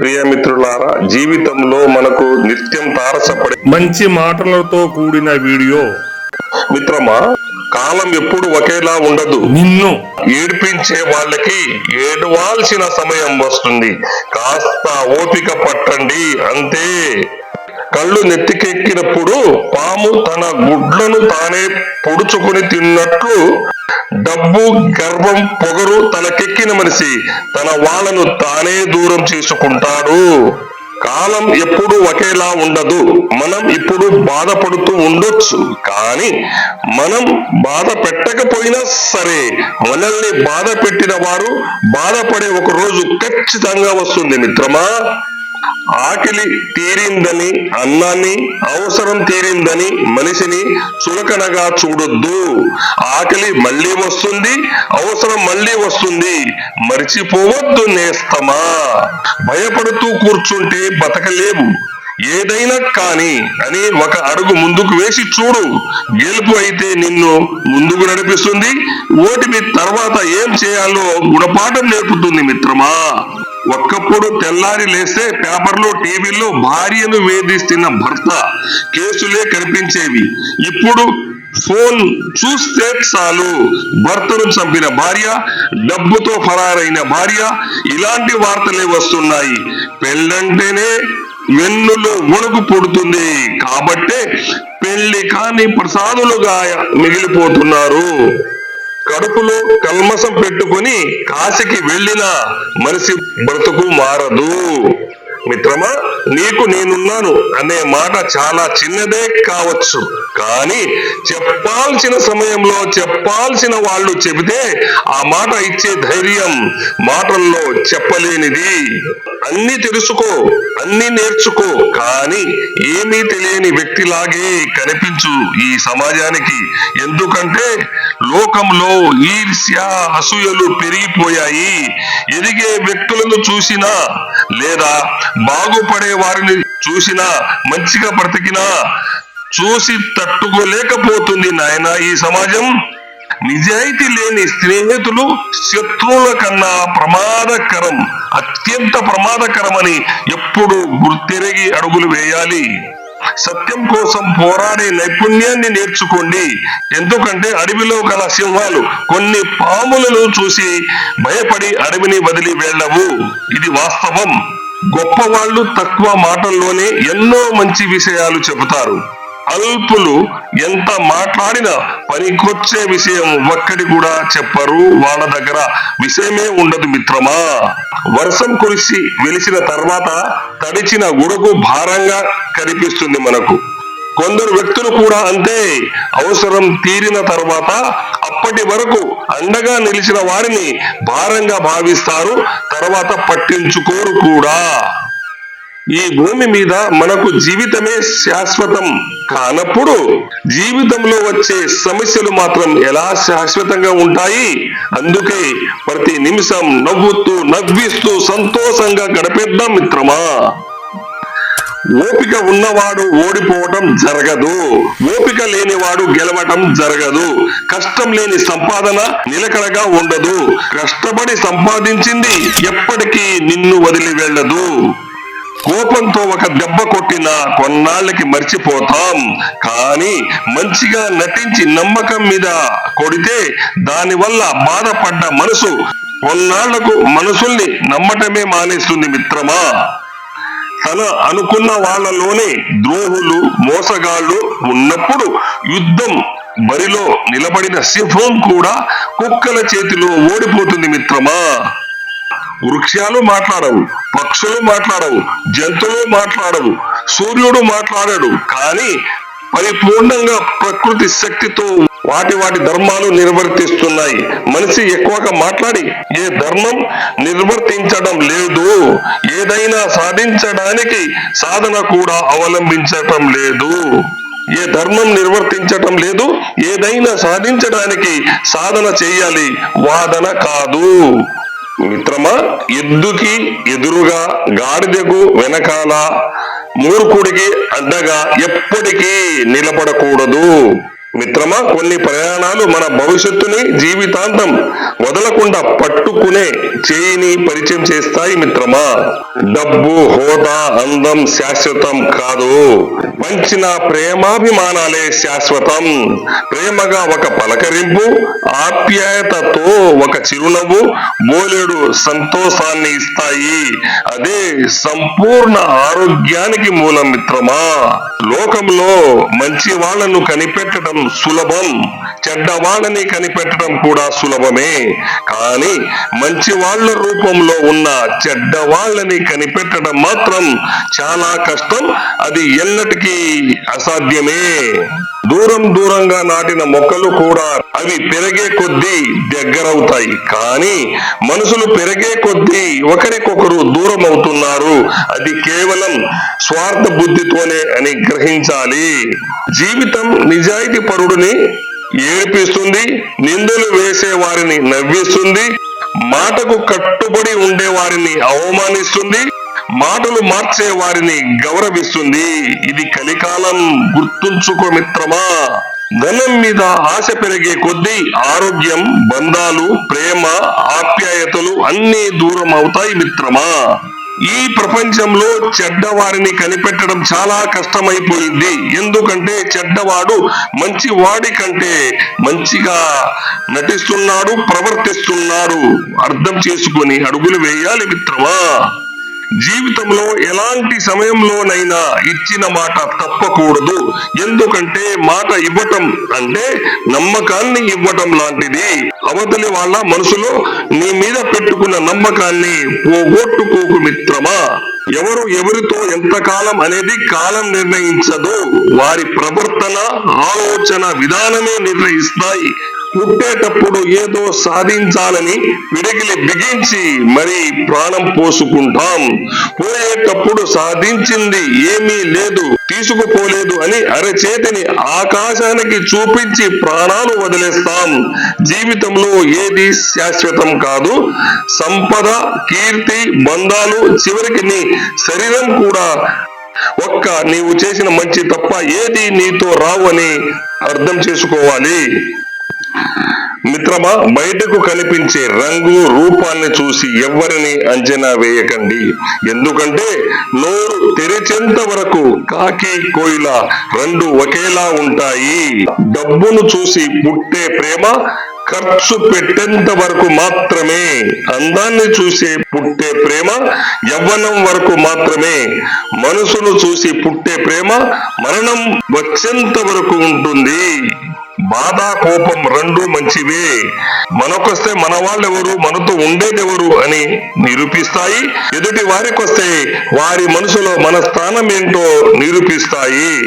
ప్రియమిత్రులారా జీవితంలో మనకు నిత్యం తారసపడే మంచి మాటలతో కూడిన వీడియో. మిత్రమా కాలం ఎప్పుడు ఒకేలా ఉండదు. నిన్ను ఏడిపించే వాళ్ళకి ఏడవాల్సిన సమయం వస్తుంది. కాస్త ఓపిక పట్టండి అంతే. కళ్ళు నెత్తికెక్కినప్పుడు పాము తన గుడ్లను తానే పొడుచుకుని తిన్నట్లు డబ్బు గర్వం పొగరు తనకెక్కిన మనిషి తన వాళ్ళను తానే దూరం చేసుకుంటాడు. కాలం ఎప్పుడు ఒకేలా ఉండదు. మనం ఇప్పుడు బాధపడుతూ ఉండొచ్చు. కానీ మనం బాధ పెట్టకపోయినా సరే మనల్ని బాధ పెట్టిన వారు బాధపడే ఒక రోజు ఖచ్చితంగా వస్తుంది మిత్రమా. ఆకలి తీరిందని అన్నాన్ని అవసరం తీరిందని మనిషిని చులకనగా చూడొద్దు. ఆకలి మళ్ళీ వస్తుంది అవసరం మళ్ళీ వస్తుంది. మర్చిపోవద్దు నేస్తమా. భయపడుతూ కూర్చుంటే బతకలేవు ఏదైనా కాని అని ఒక అడుగు ముందుకు వేసి చూడు గెలుపు అయితే నిన్ను ముందుకు నడిపిస్తుంది ఓటిమి తర్వాత ఏం చేయాలో గుణపాఠం నేర్పుతుంది మిత్రమా. ఒక్కప్పుడు తెల్లారి లేస్తే పేపర్లో టీవీలో భార్యను వేధిస్తున్న భర్త కేసులే కనిపించేవి. ఇప్పుడు ఫోన్ చూస్తే చాలు భర్తను చంపిన భార్య డబ్బుతో ఫరారైన భార్య ఇలాంటి వార్తలే వస్తున్నాయి. పెళ్ళంటేనే వెన్నులో ఉణుకు పుడుతుంది. కాబట్టే పెళ్ళి కాని ప్రసాదులుగా మిగిలిపోతున్నారు. కడుపులో కల్మసం పెట్టుకుని కాశీకి వెళ్ళిన మనిషి బ్రతుకు మారదు. మిత్రమా నీకు నేనున్నాను అనే మాట చాలా చిన్నదే కావచ్చు. కానీ చెప్పాల్సిన సమయంలో చెప్పాల్సిన వాళ్ళు చెబితే ఆ మాట ఇచ్చే ధైర్యం మాటల్లో చెప్పలేనిది. అన్ని తెలుసుకో అన్ని నేర్చుకో కానీ ఏమీ తెలియని వ్యక్తిలాగే కనిపించు ఈ సమాజానికి. ఎందుకంటే లోకంలో ఈర్ష్య అసూయలు పెరిగిపోయాయి. ఎదిగే వ్యక్తులను చూసినా లేదా బాగుపడే వారిని చూసినా మంచిగా బ్రతికినా చూసి తట్టుకోలేకపోతుంది నాయన ఈ సమాజం. నిజాయితీ లేని స్నేహితులు శత్రువుల కన్నా ప్రమాదకరం అత్యంత ప్రమాదకరమని ఎప్పుడు గుర్తెరిగి అడుగులు వేయాలి. సత్యం కోసం పోరాడే నైపుణ్యాన్ని నేర్చుకోండి. ఎందుకంటే అడవిలో గల సింహాలు కొన్ని పాములను చూసి భయపడి అడవిని వదిలి వెళ్ళవు. ఇది వాస్తవం. గొప్పవాళ్ళు తక్కువ మాటల్లోనే ఎన్నో మంచి విషయాలు చెబుతారు. అల్పులు ఎంత మాట్లాడినా పనికొచ్చే విషయం ఒక్కటి కూడా చెప్పరు. వాళ్ళ దగ్గర విషయమే ఉండదు మిత్రమా. వర్షం కురిసి వెలిసిన తర్వాత తడిచిన గుడకు భారంగా కనిపిస్తుంది మనకు. కొందరు వ్యక్తులు కూడా అంతే. అవసరం తీరిన తర్వాత అప్పటి వరకు అండగా నిలిచిన వారిని భారంగా భావిస్తారు. తర్వాత పట్టించుకోరు కూడా. ఈ భూమి మీద మనకు జీవితమే శాశ్వతం. కానప్పుడు జీవితంలో వచ్చే సమస్యలు మాత్రం ఎలా శాశ్వతంగా ఉంటాయి? అందుకే ప్రతి నిమిషం నవ్వుతూ నవ్విస్తూ సంతోషంగా గడిపేద్దాం మిత్రమా. ఓపిక ఉన్నవాడు ఓడిపోవటం జరగదు. ఓపిక లేనివాడు గెలవటం జరగదు. కష్టం లేని సంపాదన నిలకడగా ఉండదు. కష్టపడి సంపాదించింది ఎప్పటికీ నిన్ను వదిలి వెళ్ళదు. కోపంతో ఒక దెబ్బ కొట్టినా కొన్నాళ్ళకి మర్చిపోతాం. కానీ మంచిగా నటించి నమ్మకం మీద కొడితే దానివల్ల బాధపడ్డ మనసు కొన్నాళ్ళకు మనసుల్ని నమ్మటమే మానేస్తుంది మిత్రమా? తన అనుకున్న వాళ్ళలోనే ద్రోహులు మోసగాళ్ళు ఉన్నప్పుడు యుద్ధం బరిలో నిలబడిన సింహం కూడా కుక్కల చేతిలో ఓడిపోతుంది మిత్రమా? వృక్షాలు మాట్లాడవు పక్షులు మాట్లాడవు జంతువులు మాట్లాడవు సూర్యుడు మాట్లాడడు. కానీ పరిపూర్ణంగా ప్రకృతి శక్తితో వాటి వాటి ధర్మాలు నిర్వర్తిస్తున్నాయి. మనిషి ఎక్కువగా మాట్లాడి ఏ ధర్మం నిర్వర్తించడం లేదు ఏదైనా సాధించడానికి సాధన కూడా అవలంబించటం లేదు. ఏ ధర్మం నిర్వర్తించటం లేదు ఏదైనా సాధించడానికి సాధన చేయాలి వాదన కాదు. మిత్రమా ఎద్దుకి ఎదురుగా గాడిదకు వెనకాల మూర్ఖుడికి అడ్డగా ఎప్పటికీ నిలబడకూడదు. మిత్రమా కొన్ని ప్రయాణాలు మన భవిష్యత్తుని జీవితాంతం వదలకుండా పట్టుకునే చేయిని పరిచయం చేస్తాయి మిత్రమా. డబ్బు హోదా అందం శాశ్వతం కాదు. పంచిన ప్రేమాభిమానాలే శాశ్వతం. ప్రేమగా ఒక పలకరింపు ఆప్యాయతతో ఒక చిరునవ్వు బోలెడు సంతోషాన్ని ఇస్తాయి. అదే సంపూర్ణ ఆరోగ్యానికి మూలం మిత్రమా. లోకంలో మంచి వాళ్ళను కనిపెట్టడం సులభం చెడ్డవాళ్ళని కనిపెట్టడం కూడా సులభమే. కానీ మంచి వాళ్ళ రూపంలో ఉన్న చెడ్డ వాళ్ళని కనిపెట్టడం మాత్రం చాలా కష్టం. అది ఎన్నటికీ అసాధ్యమే. దూరం దూరంగా నాటిన మొక్కలు కూడా అవి పెరిగే కొద్దీ దగ్గరవుతాయి. కానీ మనుషులు పెరిగే కొద్దీ ఒకరికొకరు దూరం అవుతున్నారు అది కేవలం స్వార్థ బుద్ధితోనే అని గ్రహించాలి. జీవితం నిజాయితీ పరుడిని ఏడిపిస్తుంది నిందలు వేసే వారిని నవ్విస్తుంది మాటకు కట్టుబడి ఉండే వారిని అవమానిస్తుంది మాటలు మార్చే వారిని గౌరవిస్తుంది. ఇది కలికాలం గుర్తుంచుకో మిత్రమా. ధనం మీద ఆశ పెరిగే కొద్దీ ఆరోగ్యం బంధాలు ప్రేమ ఆప్యాయతలు అన్నీ దూరం అవుతాయి మిత్రమా. ఈ ప్రపంచంలో చెడ్డవారిని కనిపెట్టడం చాలా కష్టమైపోయింది. ఎందుకంటే చెడ్డవాడు మంచి వాడి కంటే మంచిగా నటిస్తున్నాడు ప్రవర్తిస్తున్నారు అర్థం చేసుకుని అడుగులు వేయాలి మిత్రమా. జీవితంలో ఎలాంటి సమయంలోనైనా ఇచ్చిన మాట తప్పకూడదు. ఎందుకంటే మాట ఇవ్వటం అంటే నమ్మకాన్ని ఇవ్వటం లాంటిది. అవతలి వాళ్ళ మనసులో నీ మీద పెట్టుకున్న నమ్మకాన్ని పోగొట్టుకోకు మిత్రమా? ఎవరు ఎవరితో ఎంతకాలం అనేది కాలం నిర్ణయించదు. వారి ప్రవర్తన ఆలోచన విధానమే నిర్ణయిస్తాయి. పుట్టేటప్పుడు ఏదో సాధించాలని విడిగిలి బిగించి మరి ప్రాణం పోసుకుంటాం. పోయేటప్పుడు సాధించింది ఏమీ లేదు తీసుకుపోలేదు అని అరచేతిని ఆకాశానికి చూపించి ప్రాణాలు వదిలేస్తాం. జీవితంలో ఏది శాశ్వతం కాదు. సంపద కీర్తి బంధాలు చివరికి నీ శరీరం కూడా. ఒక్క నీవు చేసిన మంచి తప్ప ఏది నీతో రావు అని అర్థం చేసుకోవాలి. మిత్రమా బయటకు కనిపించే రంగు రూపాన్ని చూసి ఎవరిని అంచనా వేయకండి. ఎందుకంటే నోరు తెరిచేంత వరకు కాకి కోయిల రెండు ఒకేలా ఉంటాయి. డబ్బును చూసి పుట్టే ప్రేమ ఖర్చు పెట్టేంత వరకు మాత్రమే అందాన్ని చూసి పుట్టే ప్రేమ యవ్వనం వరకు మాత్రమే మనసును చూసి పుట్టే ప్రేమ మరణం వచ్చేంత వరకు ఉంటుంది. బాధ కోపం రెండు మంచివే. మనకొస్తే మన వాళ్ళెవరు మనతో ఉండేదెవరు అని నిరూపిస్తాయి. ఎదుటి వారికొస్తే వారి మనసులో మన స్థానం ఏంటో నిరూపిస్తాయి.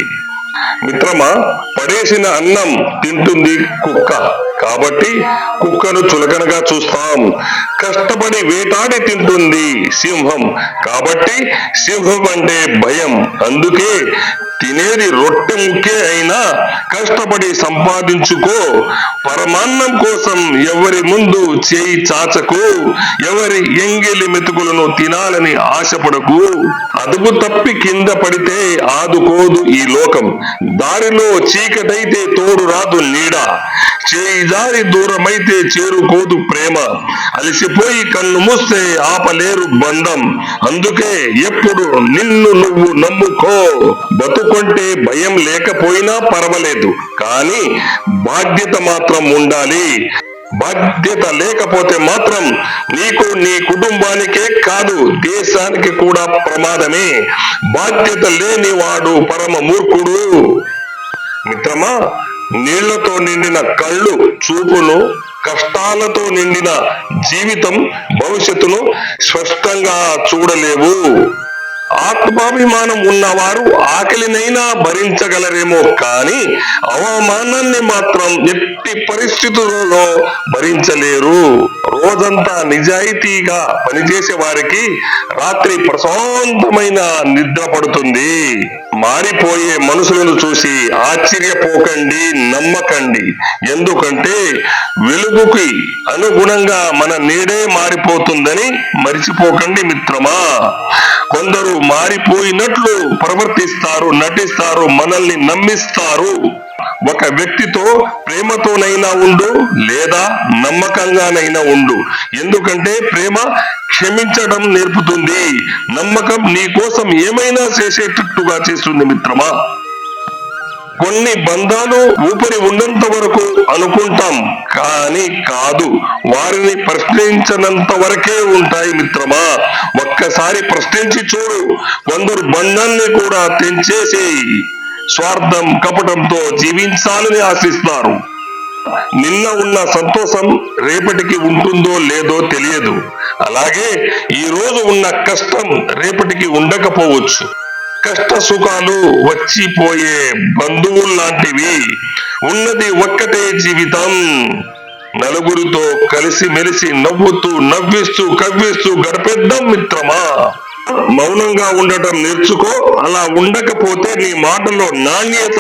మిత్రమా పడేసిన అన్నం తింటుంది కుక్క. కాబట్టి కుక్కను చులకనగా చూస్తాం. కష్టపడి వేటాడి తింటుంది సింహం. కాబట్టి సింహం అంటే భయం. అందుకే తినేది రొట్టె ముక్కే అయినా కష్టపడి సంపాదించుకో. పరమాన్నం కోసం ఎవరి ముందు చేయి చాచకు. ఎవరి ఎంగిలి మెతుకులను తినాలని ఆశపడకు. అదుపు తప్పి కింద పడితే ఆదుకోదు ఈ లోకం. దారిలో చీకటైతే తోడు రాదు నీడ. చేయి జారి దూరమైతే చేరుకోదు ప్రేమ. అలసిపోయి కన్ను మూస్తే ఆపలేరు బంధం. అందుకే ఎప్పుడు నిన్ను నువ్వు నమ్ముకో. బతుకుంటే భయం లేకపోయినా పర్వాలేదు. కానీ బాధ్యత మాత్రం ఉండాలి. బాధ్యత లేకపోతే మాత్రం నీకు నీ కుటుంబానికే కాదు దేశానికి కూడా ప్రమాదమే. బాధ్యత లేని వాడు పరమ మూర్ఖుడు. మిత్రమా నీళ్ళతో నిండిన కళ్ళు చూపును కష్టాలతో నిండిన జీవితం భవిష్యత్తును స్పష్టంగా చూడలేవు. ఆత్మాభిమానం ఉన్నవారు ఆకలినైనా భరించగలరేమో కానీ అవమానాన్ని మాత్రం ఎట్టి పరిస్థితులలో భరించలేరు. రోజంతా నిజాయితీగా పనిచేసే వారికి రాత్రి ప్రశాంతమైన నిద్ర పడుతుంది. మారిపోయే మనుషులను చూసి ఆశ్చర్యపోకండి నమ్మకండి. ఎందుకంటే వెలుగుకి అనుగుణంగా మన నీడే మారిపోతుందని మరిచిపోకండి మిత్రమా. కొందరు మారిపోయినట్లు ప్రవర్తిస్తారు నటిస్తారు మనల్ని నమ్మిస్తారు. ఒక వ్యక్తితో ప్రేమతోనైనా ఉండు లేదా నమ్మకంగానైనా ఉండు. ఎందుకంటే ప్రేమ క్షమించడం నేర్పుతుంది. నమ్మకం నీ కోసం ఏమైనా చేసేటట్టుగా చేస్తుంది మిత్రమా? కొన్ని బంధాలు ఊపిరి ఉన్నంత వరకు అనుకుంటాం కానీ కాదు. వారిని ప్రశ్నించనంత వరకే ఉంటాయి మిత్రమా? ఒక్కసారి ప్రశ్నించి చూడు. కొందరు బంధాన్ని కూడా తెంచేసి స్వార్థం కపటంతో జీవించాలని ఆశిస్తారు. నిన్న ఉన్న సంతోషం రేపటికి ఉంటుందో లేదో తెలియదు. అలాగే ఈ రోజు ఉన్న కష్టం రేపటికి ఉండకపోవచ్చు. కష్ట సుఖాలు వచ్చిపోయే బంధువుల్లాంటివి ఉన్నది ఒక్కటే జీవితం. నలుగురితో కలిసి మెలిసి నవ్వుతూ నవ్విస్తూ కవ్విస్తూ గడిపేద్దాం మిత్రమా? మౌనంగా ఉండటం నేర్చుకో అలా ఉండకపోతే నీ మాటలో నాణ్యత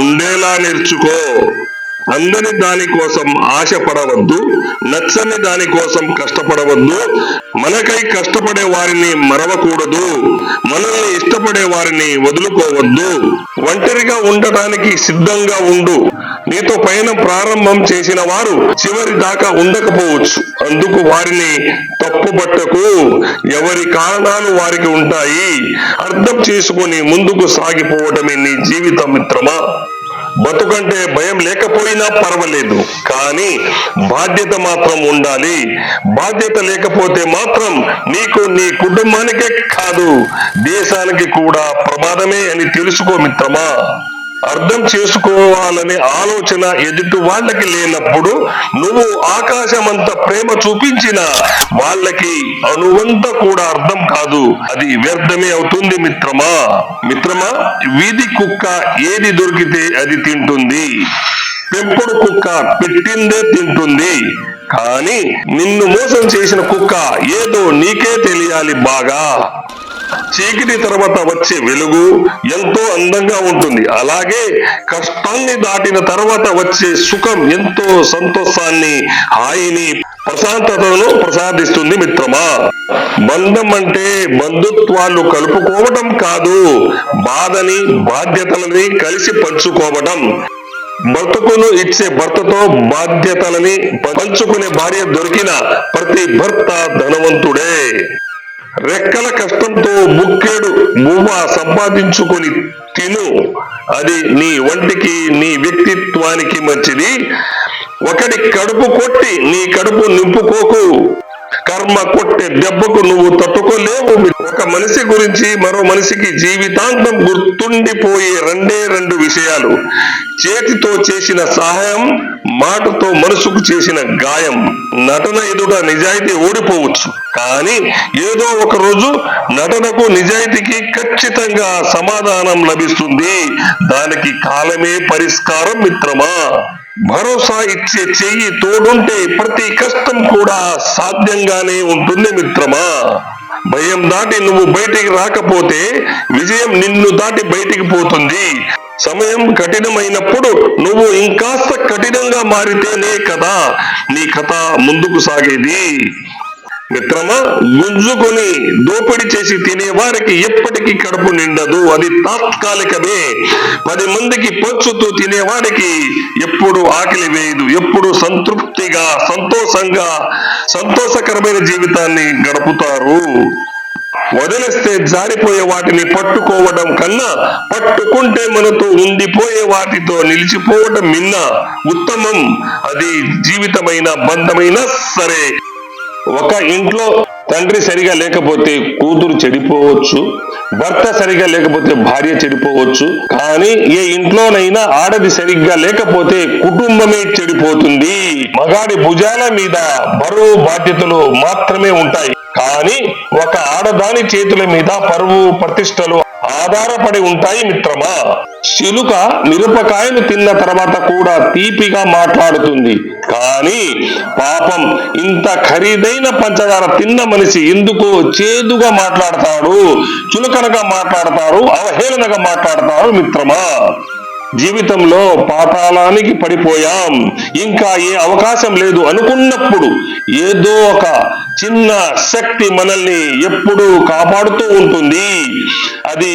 ఉండేలా నేర్చుకో. అందని దానికోసం ఆశపడవద్దు నచ్చని దానికోసం కష్టపడవద్దు. మనకై కష్టపడే వారిని మరవకూడదు మనల్ని ఇష్టపడే వారిని వదులుకోవద్దు. ఒంటరిగా ఉండటానికి సిద్ధంగా ఉండు. నీతో పయనం ప్రారంభం చేసిన వారు చివరి దాకా ఉండకపోవచ్చు. అందుకు వారిని తప్పుపట్టకు. ఎవరి కారణాలు వారికి ఉంటాయి అర్థం చేసుకొని ముందుకు సాగిపోవటమే నీ జీవితం మిత్రమా? బతుకంటే భయం లేకపోయినా పర్వాలేదు కానీ బాధ్యత మాత్రం ఉండాలి. బాధ్యత లేకపోతే మాత్రం నీకు నీ కుటుంబానికే కాదు దేశానికి కూడా ప్రమాదమే అని తెలుసుకో మిత్రమా? అర్థం చేసుకోవాలనే ఆలోచన ఎదుటి వాళ్ళకి లేనప్పుడు నువ్వు ఆకాశమంత ప్రేమ చూపించిన వాళ్ళకి అనువంత కూడా అర్థం కాదు. అది వ్యర్థమే అవుతుంది మిత్రమా? మిత్రమా వీధి కుక్క ఏది దొరికితే అది తింటుంది. పెంపుడు కుక్క పెట్టిందే తింటుంది. కానీ నిన్ను మోసం చేసిన కుక్క ఏదో నీకే తెలియాలి బాగా. చీకటి తర్వాత వచ్చే వెలుగు ఎంతో అందంగా ఉంటుంది. అలాగే కష్టాన్ని దాటిన తర్వాత వచ్చే సుఖం ఎంతో సంతోషాన్ని హాయిని ప్రశాంతతను ప్రసాదిస్తుంది మిత్రమా. బంధం అంటే బంధుత్వాలు కలుపుకోవటం కాదు బాధని బాధ్యతలని కలిసి పంచుకోవటం. భర్తకును ఇచ్చే భర్తతో బాధ్యతలని పంచుకునే భార్య దొరికిన ప్రతి భర్త ధనవంతుడే. రెక్కల కష్టంతో ముక్కేడు భూమ సంపాదించుకొని తిను. అది నీ వంటికి నీ వ్యక్తిత్వానికి మంచిది. ఒకటి కడుపు కొట్టి నీ కడుపు నింపుకోకు. కర్మ కొట్టే దెబ్బకు నువ్వు తట్టుకోలేవు. ఒక మనిషి గురించి మరో మనిషికి జీవితాంతం గుర్తుండిపోయే రెండే రెండు విషయాలు. చేతితో చేసిన సహాయం మాటతో మనసుకు చేసిన గాయం. నటన ఎదుట నిజాయితీ ఓడిపోవచ్చు. కానీ ఏదో ఒక రోజు నటనకు నిజాయితీకి ఖచ్చితంగా సమాధానం లభిస్తుంది. దానికి కాలమే పరిష్కారం మిత్రమా? భరోసా ఇచ్చే చెయ్యి తోడుంటే ప్రతి కష్టం కూడా సాధ్యంగానే ఉంటుంది మిత్రమా. భయం దాటి నువ్వు బయటికి రాకపోతే విజయం నిన్ను దాటి బయటికి పోతుంది. సమయం కఠినమైనప్పుడు నువ్వు ఇంకాస్త కఠినంగా మారితేనే కదా నీ కథ ముందుకు సాగేది. మిత్రమా గుంజుకొని దోపిడి చేసి తినే వారికి ఎప్పటికీ కడుపు నిండదు. అది తాత్కాలికమే. పది మందికి పంచుతూ తినేవాడికి ఎప్పుడు ఆకలి వేయదు. ఎప్పుడు సంతృప్తిగా సంతోషంగా సంతోషకరమైన జీవితాన్ని గడుపుతారు. వదిలేస్తే జారిపోయే వాటిని పట్టుకోవడం కన్నా పట్టుకుంటే మనతో ఉండిపోయే వాటితో నిలిచిపోవడం మిన్న ఉత్తమం. అది జీవితమైన బంధమైన సరే. ఒక ఇంట్లో తండ్రి సరిగా లేకపోతే కూతురు చెడిపోవచ్చు భర్త సరిగా లేకపోతే భార్య చెడిపోవచ్చు కానీ ఏ ఇంట్లోనైనా ఆడది సరిగ్గా లేకపోతే కుటుంబమే చెడిపోతుంది. మగాడి భుజాల మీద బరువు బాధ్యతలు మాత్రమే ఉంటాయి. కానీ ఒక ఆడదాని చేతుల మీద పరువు ప్రతిష్టలు ఆధారపడి ఉంటాయి మిత్రమా? చిలుక మిరపకాయలు తిన్న తర్వాత కూడా తీపిగా మాట్లాడుతుంది. కానీ పాపం ఇంత ఖరీదైన పంచదార తిన్న మనిషి ఎందుకు చేదుగా మాట్లాడతాడు చులకనగా మాట్లాడతారు అవహేళనగా మాట్లాడతారు మిత్రమా? జీవితంలో పాతాళానికి పడిపోయాం. ఇంకా ఏ అవకాశం లేదు అనుకున్నప్పుడు ఏదో ఒక చిన్న శక్తి మనల్ని ఎప్పుడూ కాపాడుతూ ఉంటుంది. అది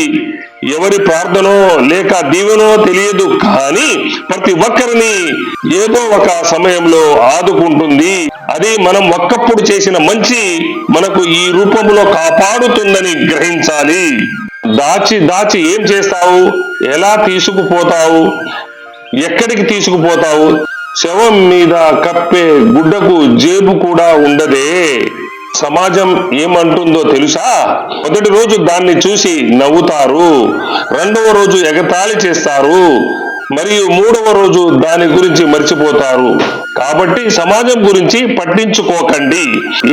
ఎవరి ప్రార్థనో లేక దీవెనో తెలియదు కానీ ప్రతి ఒక్కరిని ఏదో ఒక సమయంలో ఆదుకుంటుంది. అది మనం ఒక్కప్పుడు చేసిన మంచి మనకు ఈ రూపంలో కాపాడుతుందని గ్రహించాలి. దాచి దాచి ఏం చేస్తావు? ఎలా తీసుకుపోతావు? ఎక్కడికి తీసుకుపోతావు? శవం మీద కప్పే గుడ్డకు జేబు కూడా ఉండదే. సమాజం ఏమంటుందో తెలుసా? మొదటి రోజు దాన్ని చూసి నవ్వుతారు. రెండవ రోజు ఎగతాళి చేస్తారు. మరియు మూడవ రోజు దాని గురించి మర్చిపోతారు. కాబట్టి సమాజం గురించి పట్టించుకోకండి.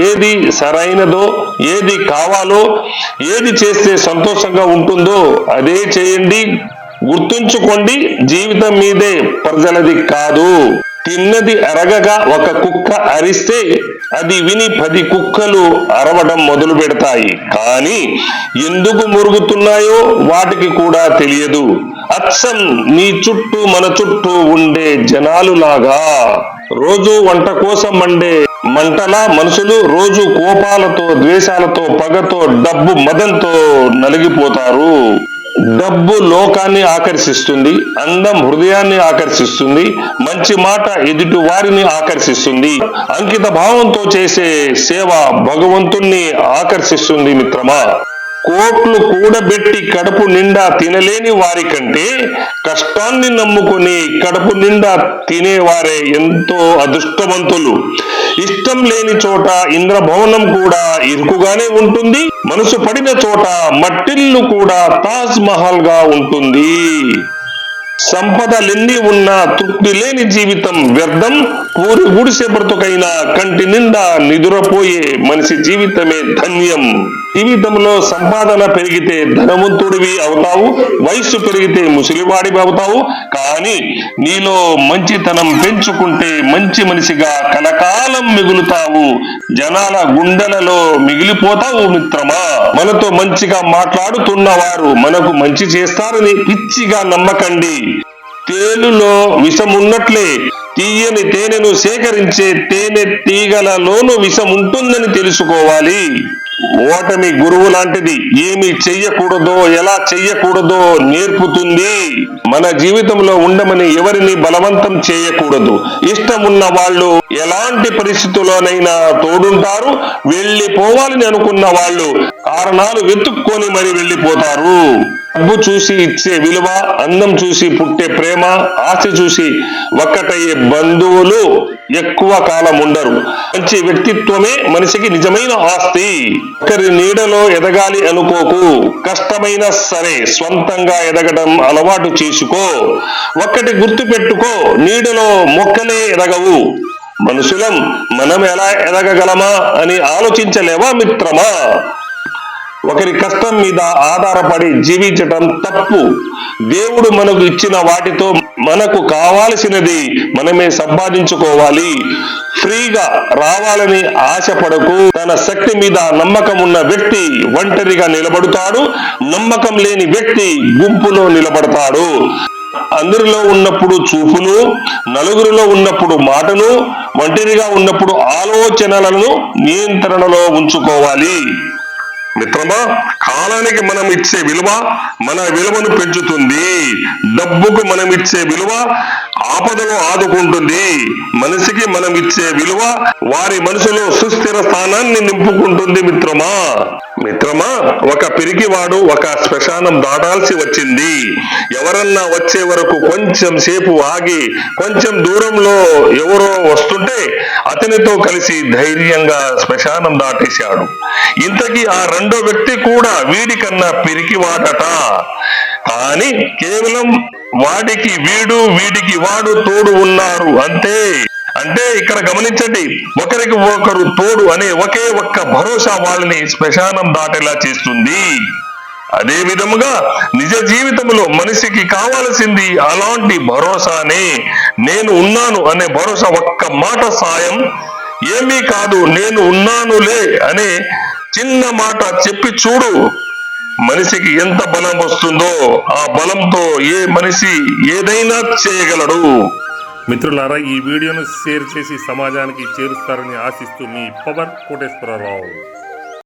ఏది సరైనదో ఏది కావాలో ఏది చేస్తే సంతోషంగా ఉంటుందో అదే చేయండి. గుర్తుంచుకోండి జీవితం మీదే ప్రజలది కాదు. తిన్నది అరగగా ఒక కుక్క అరిస్తే అది విని పది కుక్కలు అరవడం మొదలు పెడతాయి. కానీ ఎందుకు మురుగుతున్నాయో వాటికి కూడా తెలియదు. అచ్చం నీ చుట్టూ మన చుట్టూ ఉండే జనాలు లాగా రోజు వంట కోసం మండే మంటలా మనుషులు రోజు కోపాలతో ద్వేషాలతో పగతో డబ్బు మదంతో నలిగిపోతారు. డబ్బు లోకాన్ని ఆకర్షిస్తుంది అందం హృదయాన్ని ఆకర్షిస్తుంది మంచి మాట ఎదుటి వారిని ఆకర్షిస్తుంది. అంకిత భావంతో చేసే సేవ భగవంతుణ్ణి ఆకర్షిస్తుంది మిత్రమా? కోట్లు కూడబెట్టి కడుపు నిండా తినలేని వారి కంటే కష్టాన్ని నమ్ముకొని కడుపు నిండా తినేవారే ఎంతో అదృష్టవంతులు. ఇష్టం లేని చోట ఇంద్రభవనం కూడా ఇరుకుగానే ఉంటుంది. మనసు పడిన చోట మట్టిల్లు కూడా తాజ్ మహల్గా ఉంటుంది. సంపదలెన్ని ఉన్నా తృప్తి లేని జీవితం వ్యర్థం పూరి గుడిసె బ్రతుకైన కంటి నిండా నిదురపోయే మనిషి జీవితమే ధన్యం. జీవితంలో సంపాదన పెరిగితే ధనవంతుడివి అవుతావు వయస్సు పెరిగితే ముసలివాడివి అవుతావు కానీ నీలో మంచితనం పెంచుకుంటే మంచి మనిషిగా కలకాలం మిగులుతావు. జనాల గుండెలలో మిగిలిపోతావు మిత్రమా? మనతో మంచిగా మాట్లాడుతున్న వారు మనకు మంచి చేస్తారని పిచ్చిగా నమ్మకండి. తేలులో విషమున్నట్లే. తీయని తేనెను సేకరించే తేనె తీగలలోనూ విషం ఉంటుందని తెలుసుకోవాలి. ఓటమి గురువు లాంటిది ఏమి చెయ్యకూడదో ఎలా చెయ్యకూడదో నేర్పుతుంది. మన జీవితంలో ఉండమని ఎవరిని బలవంతం చేయకూడదు. ఇష్టం ఉన్న వాళ్ళు ఎలాంటి పరిస్థితుల్లోనైనా తోడుంటారు వెళ్ళిపోవాలని అనుకున్న వాళ్ళు కారణాలు వెతుక్కొని మరి వెళ్ళిపోతారు. డబ్బు చూసి ఇచ్చే విలువ అందం చూసి పుట్టే ప్రేమ ఆశ చూసి ఒక్కటయ్యే బంధువులు ఎక్కువ కాలం ఉండరు. మంచి వ్యక్తిత్వమే మనిషికి నిజమైన ఆస్తి. ఒకరి నీడలో ఎదగాలి అనుకోకు. కష్టమైనా సరే స్వంతంగా ఎదగడం అలవాటు చేసుకో. ఒక్కటి గుర్తు పెట్టుకో నీడలో మొక్కలే ఎదగవు. మనుషులం మనం ఎలా ఎదగగలమా అని ఆలోచించలేవా మిత్రమా? ఒకరి కష్టం మీద ఆధారపడి జీవించటం తప్పు. దేవుడు మనకు ఇచ్చిన వాటితో మనకు కావాల్సినది మనమే సంపాదించుకోవాలి. ఫ్రీగా రావాలని ఆశపడకు. తన శక్తి మీద నమ్మకం ఉన్న వ్యక్తి ఒంటరిగా నిలబడతాడు. నమ్మకం లేని వ్యక్తి గుంపులో నిలబడతాడు. అందరిలో ఉన్నప్పుడు చూపును నలుగురిలో ఉన్నప్పుడు మాటను ఒంటరిగా ఉన్నప్పుడు ఆలోచనలను నియంత్రణలో ఉంచుకోవాలి. మిత్రమా కాలానికి మనం ఇచ్చే విలువ మన విలువను పెంచుతుంది. డబ్బుకు మనం ఇచ్చే విలువ ఆపదలో ఆదుకుంటుంది. మనిషికి మనం ఇచ్చే విలువ వారి మనసులో సుస్థిర స్థానాన్ని నింపుకుంటుంది మిత్రమా. మిత్రమా ఒక పిరికివాడు ఒక శ్మశానం దాటాల్సి వచ్చింది. ఎవరన్నా వచ్చే వరకు కొంచెం సేపు ఆగి కొంచెం దూరంలో ఎవరో వస్తుంటే అతనితో కలిసి ధైర్యంగా శ్మశానం దాటేశాడు. ఇంతకీ ఆ రెండో వ్యక్తి కూడా వీడికన్నా పిరికివాడట. కానీ కేవలం వాడికి వీడు వీడికి వాడు తోడు ఉన్నారు అంతే. అంటే ఇక్కడ గమనించండి ఒకరికి ఒకరు తోడు అనే ఒకే ఒక్క భరోసా వాళ్ళని శ్మశానం దాటేలా చేస్తుంది. అదే విధముగా నిజ జీవితంలో మనిషికి కావాల్సింది అలాంటి భరోసానే. నేను ఉన్నాను అనే భరోసా ఒక్క మాట సాయం ఏమీ కాదు నేను ఉన్నానులే అనే చిన్న మాట చెప్పి చూడు మనిషికి ఎంత బలం వస్తుందో. ఆ బలంతో ఏ మనిషి ఏదైనా చేయగలడు. మిత్రులారా ఈ వీడియోను షేర్ చేసి సమాజానికి చేరుస్తారని ఆశిస్తూ మీ పవర్ కోటేశ్వరరావు.